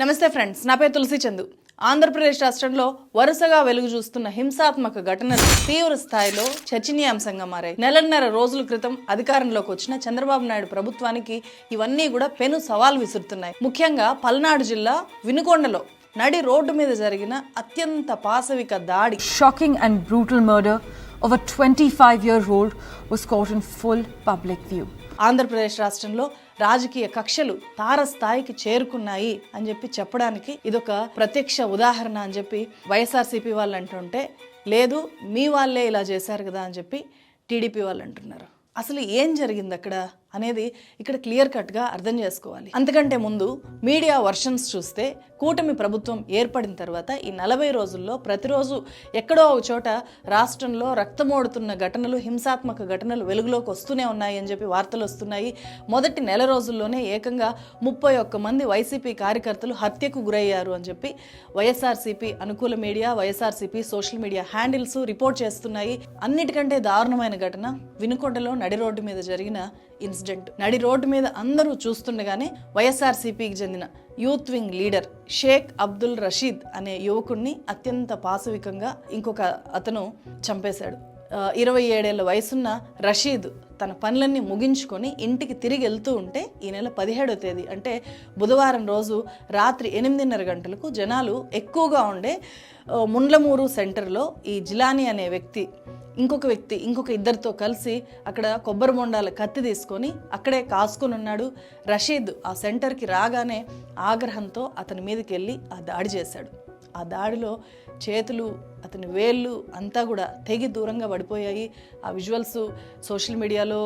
నమస్తే ఫ్రెండ్స్ నా పేరు తులసి చందు. ఆంధ్రప్రదేశ్ రాష్ట్రంలో వరుసగా వెలుగు చూస్తున్న హింసాత్మక ఘటనలు తీవ్ర స్థాయిలో చర్చనీయాంశంగా మారాయి. నెలన్నర రోజుల క్రితం అధికారంలోకి వచ్చిన చంద్రబాబు నాయుడు ప్రభుత్వానికి ఇవన్నీ కూడా పెను సవాల్ విసురుతున్నాయి. ముఖ్యంగా పల్నాడు జిల్లా వినుకొండలో నడి రోడ్డు మీద జరిగిన అత్యంత పాశవిక దాడి. Shocking and brutal murder of a 25 year old was caught in full public view. Andhra Pradesh రాష్ట్రంలో రాజకీయ కక్షలు తారస్థాయికి చేరుకున్నాయి అని చెప్పి చెప్పడానికి ఇదొక ప్రత్యక్ష ఉదాహరణ అని చెప్పి వైఎస్ఆర్సీపీ వాళ్ళు అంటుంటే లేదు మీ వాళ్ళే ఇలా చేశారు కదా అని చెప్పి టీడీపీ వాళ్ళు అంటున్నారు అసలు ఏం జరిగింది అక్కడ అనేది ఇక్కడ క్లియర్ కట్గా అర్థం చేసుకోవాలి. అంతకంటే ముందు మీడియా వర్షన్స్ చూస్తే కూటమి ప్రభుత్వం ఏర్పడిన తర్వాత ఈ నలభై రోజుల్లో ప్రతిరోజు ఎక్కడో ఒక చోట రాష్ట్రంలో రక్తమోడుతున్న ఘటనలు హింసాత్మక ఘటనలు వెలుగులోకి వస్తూనే ఉన్నాయి అని చెప్పి వార్తలు వస్తున్నాయి. మొదటి నెల రోజుల్లోనే ఏకంగా ముప్పై ఒక్క మంది వైసీపీ కార్యకర్తలు హత్యకు గురయ్యారు అని చెప్పి వైఎస్ఆర్సీపీ అనుకూల media YSRCP social media handles report చేస్తున్నాయి. అన్నిటికంటే దారుణమైన ఘటన వినుకొండలో నడి రోడ్డు మీద జరిగిన ఇన్సిడెంట్. నడి రోడ్డు మీద అందరూ చూస్తుండగానే వైఎస్ఆర్సీపీకి చెందిన youth wing leader Shaik Abdul Rasheed అనే యువకుణ్ణి అత్యంత పాశవికంగా ఇంకొక అతను చంపేశాడు. ఇరవై ఏడేళ్ళ వయసున్న రషీద్ తన పనులన్నీ ముగించుకొని ఇంటికి తిరిగి వెళ్తూ ఉంటే ఈ నెల పదిహేడో తేదీ అంటే బుధవారం రోజు రాత్రి ఎనిమిదిన్నర గంటలకు జనాలు ఎక్కువగా ఉండే ముండ్లమూరు సెంటర్లో ఈ జిలానీ అనే వ్యక్తి ఇంకొక వ్యక్తి ఇంకొక ఇద్దరితో కలిసి అక్కడ కొబ్బరి బొండాల కత్తి తీసుకొని అక్కడే కాసుకొని ఉన్నాడు. రషీద్ ఆ సెంటర్కి రాగానే ఆగ్రహంతో అతని మీదకి వెళ్ళి ఆ దాడి చేశాడు. ఆ దాడిలో చేతులు అతని వేళ్ళు అంతా కూడా తెగి దూరంగా పడిపోయాయి. ఆ విజువల్స్ సోషల్ మీడియాలో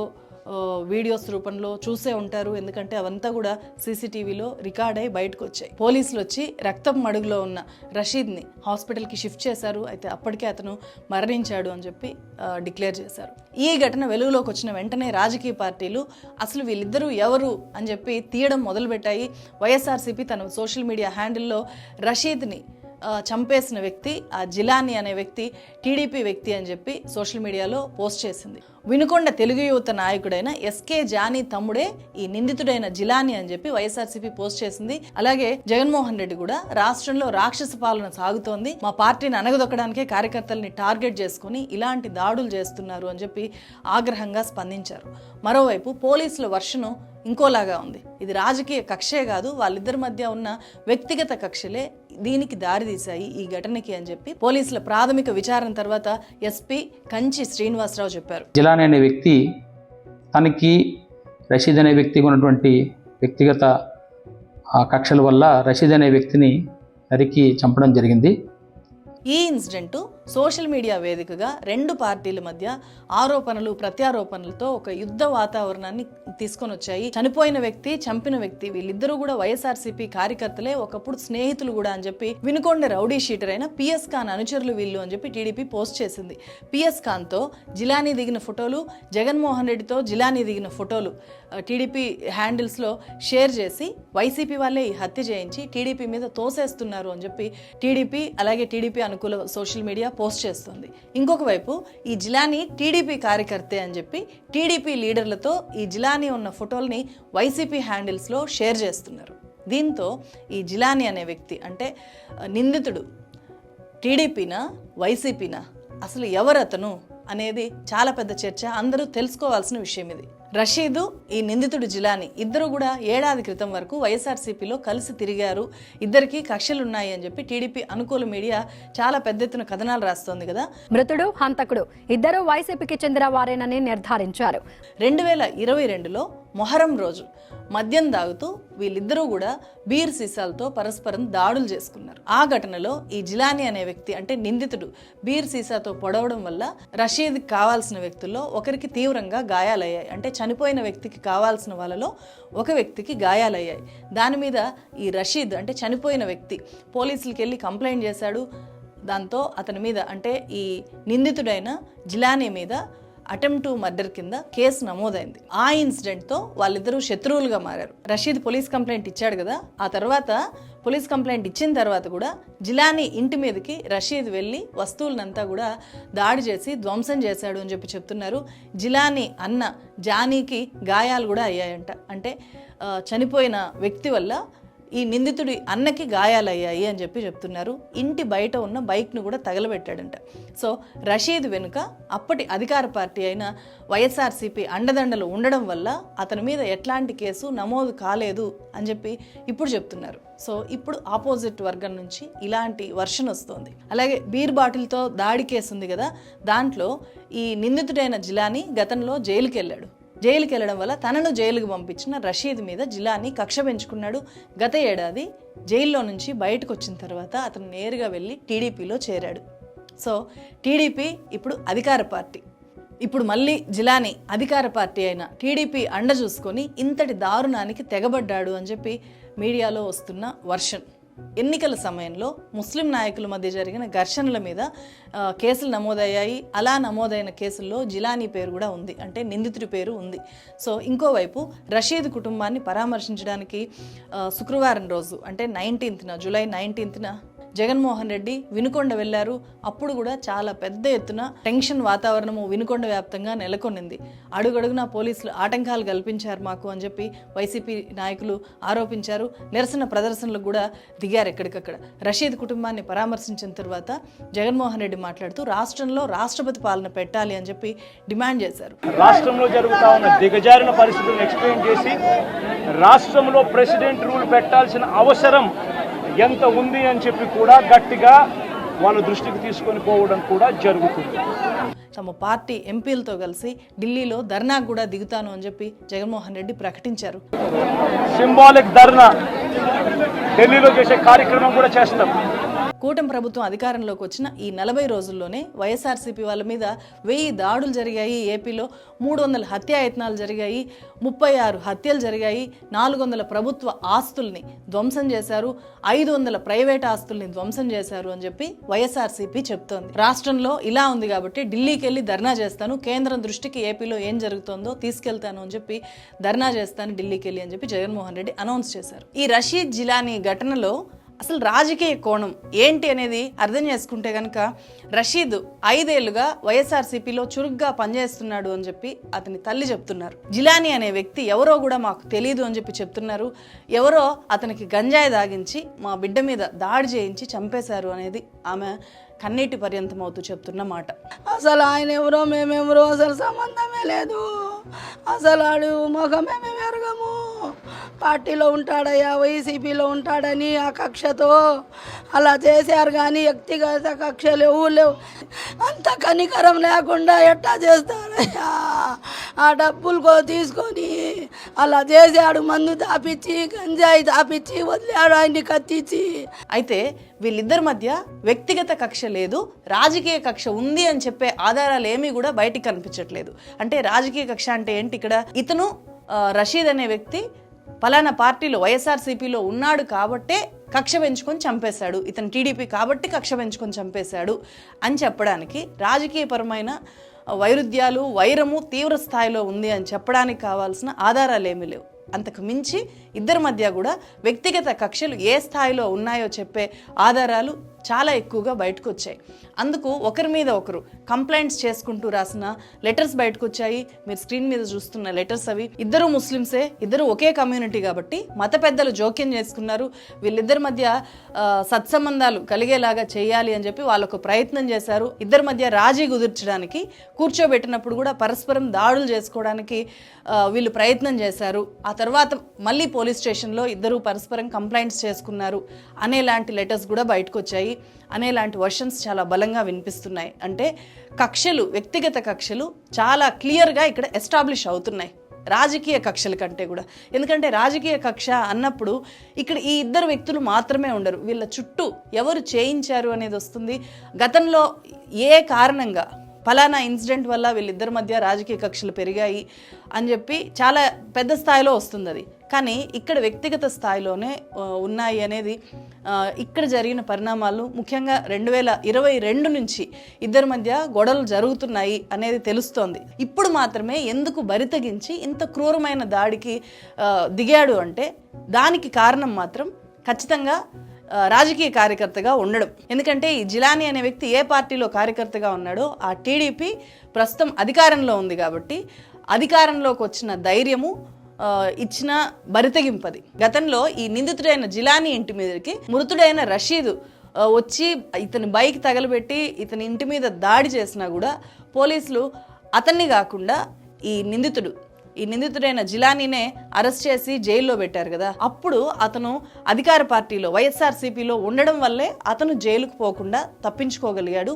వీడియోస్ రూపంలో చూసే ఉంటారు. ఎందుకంటే అవంతా కూడా సీసీటీవీలో రికార్డ్ అయి బయటకు వచ్చాయి. పోలీసులు వచ్చి రక్తం మడుగులో ఉన్న రషీద్ని హాస్పిటల్కి షిఫ్ట్ చేశారు. అయితే అప్పటికే అతను మరణించాడు అని చెప్పి డిక్లేర్ చేశారు. ఈ ఘటన వెలుగులోకి వచ్చిన వెంటనే రాజకీయ పార్టీలు అసలు వీళ్ళిద్దరూ ఎవరు అని చెప్పి తీయడం మొదలుపెట్టాయి. వైఎస్ఆర్సీపీ తన సోషల్ మీడియా హ్యాండిల్లో రషీద్ని చంపేసిన వ్యక్తి ఆ జిలాని అనే వ్యక్తి టీడీపీ వ్యక్తి అని చెప్పి సోషల్ మీడియాలో పోస్ట్ చేసింది. వినుకొండ తెలుగు యువత నాయకుడైన ఎస్కే జానీ తమ్ముడే ఈ నిందితుడైన జిలాని అని చెప్పి వైఎస్ఆర్సీపీ పోస్ట్ చేసింది. అలాగే జగన్మోహన్ రెడ్డి కూడా రాష్ట్రంలో రాక్షస పాలన సాగుతోంది. మా పార్టీని అనగదొక్కడానికే కార్యకర్తల్ని టార్గెట్ చేసుకుని ఇలాంటి దాడులు చేస్తున్నారు అని చెప్పి ఆగ్రహంగా స్పందించారు. మరోవైపు పోలీసుల వర్షను ఇంకోలాగా ఉంది. ఇది రాజకీయ కక్షే కాదు వాళ్ళిద్దరి మధ్య ఉన్న వ్యక్తిగత కక్షలే దీనికి దారితీశాయి ఈ ఘటనకి అని చెప్పి పోలీసుల ప్రాథమిక విచారణ తర్వాత ఎస్పీ కంచి శ్రీనివాసరావు చెప్పారు. జిలాని అనే వ్యక్తి తనకి రషీద్ అనే వ్యక్తికి ఉన్నటువంటి వ్యక్తిగత కక్షల వల్ల రషీద్ అనే వ్యక్తిని నరికి చంపడం జరిగింది. ఈ ఇన్సిడెంట్ సోషల్ మీడియా వేదికగా రెండు పార్టీల మధ్య ఆరోపణలు ప్రత్యారోపణలతో ఒక యుద్ధ వాతావరణాన్ని తీసుకొని వచ్చాయి. చనిపోయిన వ్యక్తి చంపిన వ్యక్తి వీళ్ళిద్దరూ కూడా వైఎస్ఆర్సీపీ కార్యకర్తలే. ఒకప్పుడు స్నేహితులు కూడా అని చెప్పి వినుకొండ రౌడీ షీటర్ అయిన పిఎస్ ఖాన్ అనుచరులు వీళ్ళు అని చెప్పి టీడీపీ పోస్ట్ చేసింది. పిఎస్ ఖాన్తో జిలానీ దిగిన ఫోటోలు జగన్మోహన్ రెడ్డితో జిలానీ దిగిన ఫోటోలు టీడీపీ హ్యాండిల్స్లో షేర్ చేసి వైసీపీ వాళ్ళే ఈ హత్య చేయించి టీడీపీ మీద తోసేస్తున్నారు అని చెప్పి టీడీపీ అలాగే టీడీపీ అనుకూల సోషల్ మీడియా పోస్ట్ చేస్తుంది. ఇంకొక వైపు ఈ జిలానీ టీడీపీ కార్యకర్తే అని చెప్పి టీడీపీ లీడర్లతో ఈ జిలానీ ఉన్న ఫోటోల్ని వైసీపీ హ్యాండిల్స్లో షేర్ చేస్తున్నారు. దీంతో ఈ జిలానీ అనే వ్యక్తి అంటే నిందితుడు టీడీపీనా వైసీపీనా? అసలు ఎవరతను? అనేది చాలా పెద్ద చర్చ. అందరూ తెలుసుకోవాల్సిన విషయం ఇది. రషీదు ఈ నిందితుడు జిలాని. ఇద్దరు కూడా ఏడాది క్రితం వరకు వైఎస్ఆర్సీపీలో కలిసి తిరిగారు. ఇద్దరికి కక్షలు ఉన్నాయి అని చెప్పి టీడీపీ అనుకూల మీడియా చాలా పెద్ద ఎత్తున కథనాలు రాస్తోంది కదా. మృతుడు హంతకుడు ఇద్దరూ వైసీపీకి చెందిన వారేనని నిర్ధారించారు. రెండు వేల ఇరవై రెండులో మొహరం రోజు. మద్యం తాగుతూ వీళ్ళిద్దరూ కూడా బీర్ సీసాలతో పరస్పరం దాడులు చేసుకున్నారు. ఆ ఘటనలో ఈ జిలాని అనే వ్యక్తి అంటే నిందితుడు బీర్ సీసాతో పొడవడం వల్ల రషీద్కి కావాల్సిన వ్యక్తుల్లో ఒకరికి తీవ్రంగా గాయాలయ్యాయి. అంటే చనిపోయిన వ్యక్తికి కావాల్సిన వాళ్ళలో ఒక వ్యక్తికి గాయాలయ్యాయి. దాని మీద ఈ రషీద్ అంటే చనిపోయిన వ్యక్తి పోలీసులకి వెళ్ళి కంప్లైంట్ చేశాడు. దాంతో అతని మీద అంటే ఈ నిందితుడైన జిలానీ మీద అటెంప్ట్ టు మర్డర్ కింద కేసు నమోదైంది. ఆ ఇన్సిడెంట్తో వాళ్ళిద్దరూ శత్రువులుగా మారారు. రషీద్ పోలీస్ కంప్లైంట్ ఇచ్చాడు కదా ఆ తర్వాత పోలీస్ కంప్లైంట్ ఇచ్చిన తర్వాత కూడా జిలానీ ఇంటి మీదకి రషీద్ వెళ్ళి వస్తువులనంతా కూడా దాడి చేసి ధ్వంసం చేశాడు అని చెప్పి చెప్తున్నారు. జిలానీ అన్న జానీకి గాయాలు కూడా అయ్యాయంట. అంటే చనిపోయిన వ్యక్తి వల్ల ఈ నిందితుడి అన్నకి గాయాలయ్యాయి అని చెప్పి చెప్తున్నారు. ఇంటి బయట ఉన్న బైక్ను కూడా తగలబెట్టాడంట. సో రషీద్ వెనుక అప్పటి అధికార పార్టీ అయిన వైఎస్ఆర్సీపీ అండదండలు ఉండడం వల్ల అతని మీద ఎట్లాంటి కేసు నమోదు కాలేదు అని చెప్పి ఇప్పుడు చెప్తున్నారు. సో ఇప్పుడు ఆపోజిట్ వర్గం నుంచి ఇలాంటి వర్షన్ వస్తుంది. అలాగే బీర్ బాటిల్తో దాడి కేసు ఉంది కదా దాంట్లో ఈ నిందితుడైన జిలాని గతంలో జైలుకి వెళ్ళాడు జైలుకి వెళ్ళడం వల్ల తనను జైలుకు పంపించిన రషీద్ మీద జిలాని కక్ష పెంచుకున్నాడు. గత ఏడాది జైల్లో నుంచి బయటకు వచ్చిన తర్వాత అతను నేరుగా వెళ్ళి టీడీపీలో చేరాడు. సో టీడీపీ ఇప్పుడు అధికార పార్టీ. ఇప్పుడు మళ్ళీ జిలాని అధికార పార్టీ అయిన టీడీపీ అండ చూసుకొని ఇంతటి దారుణానికి తెగబడ్డాడు అని చెప్పి మీడియాలో వస్తున్న వర్షన్. ఎన్నికల సమయంలో ముస్లిం నాయకుల మధ్య జరిగిన ఘర్షణల మీద కేసులు నమోదయ్యాయి. అలా నమోదైన కేసుల్లో జిలానీ పేరు కూడా ఉంది. అంటే నిందితుడి పేరు ఉంది. సో ఇంకోవైపు రషీద్ కుటుంబాన్ని పరామర్శించడానికి శుక్రవారం రోజు అంటే నైన్టీన్త్న జూలై నైన్టీన్త్న జగన్మోహన్ రెడ్డి వినుకొండ వెళ్ళారు. అప్పుడు కూడా చాలా పెద్ద ఎత్తున టెన్షన్ వాతావరణము వినుకొండ వ్యాప్తంగా నెలకొనింది. అడుగడుగునా పోలీసులు ఆటంకాలు కల్పించారు మాకు అని చెప్పి వైసీపీ నాయకులు ఆరోపించారు. నిరసన ప్రదర్శనలకు కూడా దిగారు ఎక్కడికక్కడ. రషీద్ కుటుంబాన్ని పరామర్శించిన తర్వాత జగన్మోహన్ రెడ్డి మాట్లాడుతూ రాష్ట్రంలో రాష్ట్రపతి పాలన పెట్టాలి అని చెప్పి డిమాండ్ చేశారు. రాష్ట్రంలో జరుగుతా ఉన్న దిగజారిన పరిస్థితులను ఎక్స్ప్లెయిన్ చేసి రాష్ట్రంలో ప్రెసిడెంట్ రూల్ పెట్టాల్సిన అవసరం ఎంత ఉంది అని చెప్పి కూడా గట్టిగా వాళ్ళ దృష్టికి తీసుకొని పోవడం కూడా జరుగుతుంది. తమ పార్టీ ఎంపీలతో కలిసి ఢిల్లీలో ధర్నాకు కూడా దిగుతాను అని చెప్పి జగన్మోహన్ రెడ్డి ప్రకటించారు. సింబాలిక్ ధర్నా. ఢిల్లీలో చేసే కార్యక్రమం కూడా చేస్తాం. కూటమి ప్రభుత్వం అధికారంలోకి వచ్చిన ఈ నలభై రోజుల్లోనే వైఎస్ఆర్సీపీ వాళ్ళ మీద వెయ్యి దాడులు జరిగాయి. ఏపీలో మూడు వందల హత్యాయత్నాలు జరిగాయి. ముప్పై ఆరు హత్యలు జరిగాయి. నాలుగు వందల ప్రభుత్వ ఆస్తుల్ని ధ్వంసం చేశారు. ఐదు వందల ప్రైవేట్ ఆస్తుల్ని ధ్వంసం చేశారు అని చెప్పి వైఎస్ఆర్సీపీ చెప్తోంది. రాష్ట్రంలో ఇలా ఉంది కాబట్టి ఢిల్లీకి వెళ్ళి ధర్నా చేస్తాను. కేంద్రం దృష్టికి ఏపీలో ఏం జరుగుతుందో తీసుకెళ్తాను అని చెప్పి ధర్నా చేస్తాను ఢిల్లీకి వెళ్ళి అని చెప్పి జగన్మోహన్ రెడ్డి అనౌన్స్ చేశారు. ఈ రషీద్ జిలానీ ఘటనలో అసలు రాజకీయ కోణం ఏంటి అనేది అర్థం చేసుకుంటే కనుక రషీద్ ఐదేళ్ళుగా వైఎస్ఆర్సీపీలో చురుగ్గా పనిచేస్తున్నాడు అని చెప్పి అతని తల్లి చెప్తున్నారు. జిలానీ అనే వ్యక్తి ఎవరో కూడా మాకు తెలియదు అని చెప్పి చెప్తున్నారు. ఎవరో అతనికి గంజాయి దాగించి మా బిడ్డ మీద దాడి చేయించి చంపేశారు అనేది ఆమె కన్నీటి పర్యంతం అవుతూ చెప్తున్న మాట. అసలు ఆయన ఎవరో మేమెవరో అసలు సంబంధమే లేదు. అసలు ఆడు ముఖమే మేము ఎరగము పార్టీలో ఉంటాడయ్యా వైసీపీలో ఉంటాడని ఆ కక్షతో అలా చేశారు కానీ వ్యక్తిగత కక్షలు ఎవరు లేవు. అంత కనికరం లేకుండా ఎట్టా చేస్తారయ్యా? ఆ డబ్బులు కో తీసుకొని అలా చేశాడు మందు తాపిచ్చి గంజాయి తాపిచ్చి వదిలాడు ఆయన్ని కత్తిచ్చి. అయితే వీళ్ళిద్దరి మధ్య వ్యక్తిగత కక్ష లేదు రాజకీయ కక్ష ఉంది అని చెప్పే ఆధారాలు ఏమీ కూడా బయటికి కనిపించట్లేదు. అంటే రాజకీయ కక్ష అంటే ఏంటి? ఇక్కడ ఇతను రషీద్ అనే వ్యక్తి పలానా పార్టీలో వైఎస్ఆర్సీపీలో ఉన్నాడు కాబట్టే కక్ష పెంచుకొని చంపేశాడు. ఇతను టీడీపీ కాబట్టి కక్ష పెంచుకొని చంపేశాడు అని చెప్పడానికి రాజకీయపరమైన వైరుధ్యాలు వైరము తీవ్ర స్థాయిలో ఉంది అని చెప్పడానికి కావాల్సిన ఆధారాలు ఏమీ లేవు. అంతకు మించి ఇద్దరి మధ్య కూడా వ్యక్తిగత కక్షలు ఏ స్థాయిలో ఉన్నాయో చెప్పే ఆధారాలు చాలా ఎక్కువగా బయటకు వచ్చాయి అందుకు ఒకరి మీద ఒకరు కంప్లైంట్స్ చేసుకుంటూ రాసిన లెటర్స్ బయటకు వచ్చాయి మీరు స్క్రీన్ మీద చూస్తున్న లెటర్స్ అవి. ఇద్దరు ముస్లిమ్సే ఇద్దరు ఒకే కమ్యూనిటీ కాబట్టి మత పెద్దలు జోక్యం చేసుకున్నారు. వీళ్ళిద్దరి మధ్య సత్సంబంధాలు కలిగేలాగా చేయాలి అని చెప్పి వాళ్ళకు ప్రయత్నం చేశారు. ఇద్దరి మధ్య రాజీ కుదిర్చడానికి కూర్చోబెట్టినప్పుడు కూడా పరస్పరం దాడులు చేసుకోవడానికి వీళ్ళు ప్రయత్నం చేశారు. ఆ తర్వాత మళ్ళీ పోలీస్ స్టేషన్లో ఇద్దరు పరస్పరం కంప్లైంట్స్ చేసుకున్నారు. అనేలాంటి లెటర్స్ కూడా బయటకు వచ్చాయి అనేలాంటి వర్షన్స్ చాలా బలంగా వినిపిస్తున్నాయి. అంటే కక్షలు వ్యక్తిగత కక్షలు చాలా క్లియర్గా ఇక్కడ ఎస్టాబ్లిష్ అవుతున్నాయి. రాజకీయ కక్షల కంటే కూడా. ఎందుకంటే రాజకీయ కక్ష అన్నప్పుడు ఇక్కడ ఈ ఇద్దరు వ్యక్తులు మాత్రమే ఉండరు. వీళ్ళ చుట్టూ ఎవరు చేయించారు అనేది వస్తుంది. గతంలో ఏ కారణంగా ఫలానా ఇన్సిడెంట్ వల్ల వీళ్ళిద్దరి మధ్య రాజకీయ కక్షలు పెరిగాయి అని చెప్పి చాలా పెద్ద స్థాయిలో వస్తుంది అది. కానీ ఇక్కడ వ్యక్తిగత స్థాయిలోనే ఉన్నాయి అనేది ఇక్కడ జరిగిన పరిణామాలు. ముఖ్యంగా రెండు వేల ఇరవై రెండు నుంచి ఇద్దరి మధ్య గొడవలు జరుగుతున్నాయి అనేది తెలుస్తోంది. ఇప్పుడు మాత్రమే ఎందుకు బరితగించి ఇంత క్రూరమైన దాడికి దిగాడు అంటే దానికి కారణం మాత్రం ఖచ్చితంగా రాజకీయ కార్యకర్తగా ఉండడం. ఎందుకంటే ఈ జిలానీ అనే వ్యక్తి ఏ పార్టీలో కార్యకర్తగా ఉన్నాడో ఆ టీడీపీ ప్రస్తుతం అధికారంలో ఉంది కాబట్టి అధికారంలోకి వచ్చిన ధైర్యము ఇచ్చిన బరితెగింపది. గతంలో ఈ నిందితుడైన జిలానీ ఇంటి మీదకి మృతుడైన రషీదు వచ్చి ఇతని బైక్ తగలబెట్టి ఇతని ఇంటి మీద దాడి చేసినా కూడా పోలీసులు అతన్ని కాకుండా ఈ నిందితుడు ఈ నిందితుడైన జిలానీనే అరెస్ట్ చేసి జైల్లో పెట్టారు కదా. అప్పుడు అతను అధికార పార్టీలో వైఎస్ఆర్సీపీలో ఉండడం వల్లే అతను జైలుకు పోకుండా తప్పించుకోగలిగాడు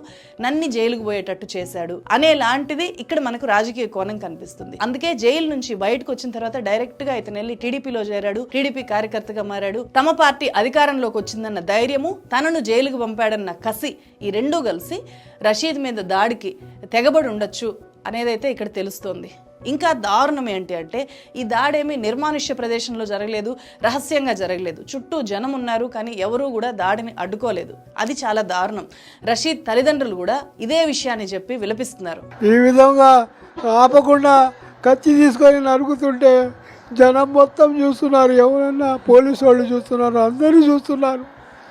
నన్ని జైలుకు పోయేటట్టు చేశాడు అనే లాంటిది ఇక్కడ మనకు రాజకీయ కోణం కనిపిస్తుంది. అందుకే జైలు నుంచి బయటకు వచ్చిన తర్వాత డైరెక్ట్గా ఇతను వెళ్ళి టీడీపీలో చేరాడు టీడీపీ కార్యకర్తగా మారాడు. తమ పార్టీ అధికారంలోకి వచ్చిందన్న ధైర్యము తనను జైలుకు పంపాడన్న కసి ఈ రెండూ కలిసి రషీద్ మీద దాడికి తెగబడి ఉండొచ్చు అనేదైతే ఇక్కడ తెలుస్తోంది. ఇంకా దారుణం ఏంటి అంటే ఈ దాడేమి నిర్మానుష్య ప్రదేశంలో జరగలేదు రహస్యంగా జరగలేదు. చుట్టూ జనం ఉన్నారు కానీ ఎవరూ కూడా దాడిని అడ్డుకోలేదు. అది చాలా దారుణం. రషీద్ తల్లిదండ్రులు కూడా ఇదే విషయాన్ని చెప్పి విలపిస్తున్నారు. ఈ విధంగా ఆపకుండా కత్తి తీసుకొని నరుకుతుంటే జనం మొత్తం చూస్తున్నారు. ఎవరన్నా పోలీసు వాళ్ళు చూస్తున్నారు అందరూ చూస్తున్నారు.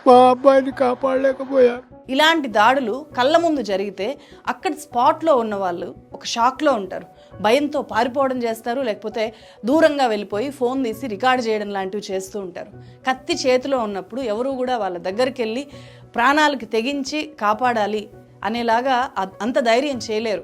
మా అబ్బాయిని కాపాడలేకపోయారు. ఇలాంటి దాడులు కళ్ళ ముందు జరిగితే అక్కడ స్పాట్లో ఉన్న వాళ్ళు ఒక షాక్లో ఉంటారు. భయంతో పారిపోవడం చేస్తారు లేకపోతే దూరంగా వెళ్ళిపోయి ఫోన్ తీసి రికార్డ్ చేయడం లాంటివి చేస్తూ ఉంటారు. కత్తి చేతిలో ఉన్నప్పుడు ఎవరు కూడా వాళ్ళ దగ్గరికి వెళ్ళి ప్రాణాలకి తెగించి కాపాడాలి అనేలాగా అంత ధైర్యం చేయలేరు.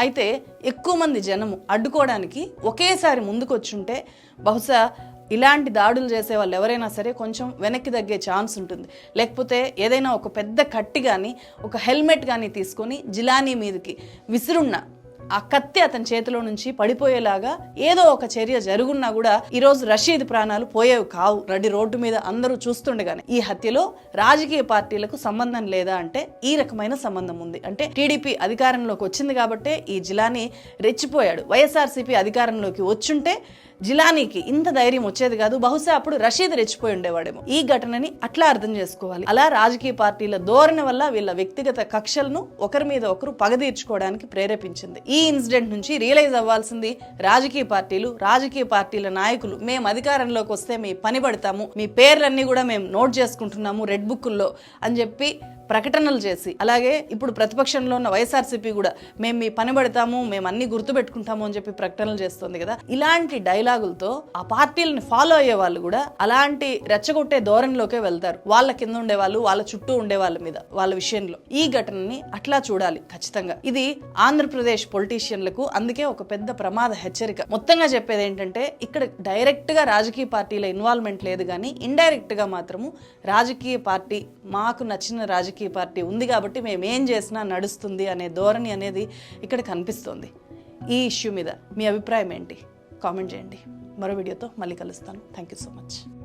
అయితే ఎక్కువ మంది జనము అడ్డుకోవడానికి ఒకేసారి ముందుకొచ్చుంటే బహుశా ఇలాంటి దాడులు చేసే వాళ్ళు ఎవరైనా సరే కొంచెం వెనక్కి తగ్గే ఛాన్స్ ఉంటుంది. లేకపోతే ఏదైనా ఒక పెద్ద కట్టి కానీ ఒక హెల్మెట్ కానీ తీసుకొని జిలానీ మీదకి విసురున్న ఆ కత్తి అతని చేతిలో నుంచి పడిపోయేలాగా ఏదో ఒక చర్య జరుగున్నా కూడా ఈరోజు రషీద్ ప్రాణాలు పోయేవి కావు. రెడ్డి రోడ్డు మీద అందరూ చూస్తుండగానే ఈ హత్యలో రాజకీయ పార్టీలకు సంబంధం లేదా అంటే ఈ రకమైన సంబంధం ఉంది. అంటే టీడీపీ అధికారంలోకి వచ్చింది కాబట్టే ఈ జిల్లాని రెచ్చిపోయాడు. వైఎస్ఆర్సీపీ అధికారంలోకి వచ్చుంటే జిలానీకి ఇంత ధైర్యం వచ్చేది కాదు. బహుశా అప్పుడు రషీద్ రెచ్చిపోయి ఉండేవాడేమో. ఈ ఘటనని అట్లా అర్థం చేసుకోవాలి. అలా రాజకీయ పార్టీల ధోరణి వల్ల వీళ్ళ వ్యక్తిగత కక్షలను ఒకరి మీద ఒకరు పగదీర్చుకోవడానికి ప్రేరేపించింది. ఈ ఇన్సిడెంట్ నుంచి రియలైజ్ అవ్వాల్సింది రాజకీయ పార్టీలు రాజకీయ పార్టీల నాయకులు. మేము అధికారంలోకి వస్తే మీ పని పడతాము మీ పేర్లన్నీ కూడా మేము నోట్ చేసుకుంటున్నాము రెడ్ బుక్కుల్లో అని చెప్పి ప్రకటనలు చేసి అలాగే ఇప్పుడు ప్రతిపక్షంలో ఉన్న వైఎస్ఆర్సీపీ కూడా మేము మీ పని పెడతాము మేము అన్ని గుర్తుపెట్టుకుంటాము అని చెప్పి ప్రకటనలు చేస్తుంది కదా. ఇలాంటి డైలాగులతో ఆ పార్టీలను ఫాలో అయ్యే వాళ్ళు కూడా అలాంటి రెచ్చగొట్టే ధోరణిలోకే వెళ్తారు. వాళ్ళ కింద ఉండే వాళ్ళు వాళ్ళ చుట్టూ ఉండే వాళ్ళ మీద వాళ్ళ విషయంలో. ఈ ఘటనని అట్లా చూడాలి ఖచ్చితంగా. ఇది ఆంధ్రప్రదేశ్ పొలిటీషియన్లకు అందుకే ఒక పెద్ద ప్రమాద హెచ్చరిక. మొత్తంగా చెప్పేది ఏంటంటే ఇక్కడ డైరెక్ట్గా రాజకీయ పార్టీల ఇన్వాల్వ్మెంట్ లేదు కానీ ఇండైరెక్ట్గా మాత్రము రాజకీయ పార్టీ మాకు నచ్చిన రాజకీయ రాజకీయ పార్టీ ఉంది కాబట్టి మేము ఏం చేసినా నడుస్తుంది అనే ధోరణి అనేది ఇక్కడ కనిపిస్తోంది. ఈ ఇష్యూ మీద మీ అభిప్రాయం ఏంటి? కామెంట్ చేయండి. మరో వీడియోతో మళ్ళీ కలుస్తాను. Thank you so much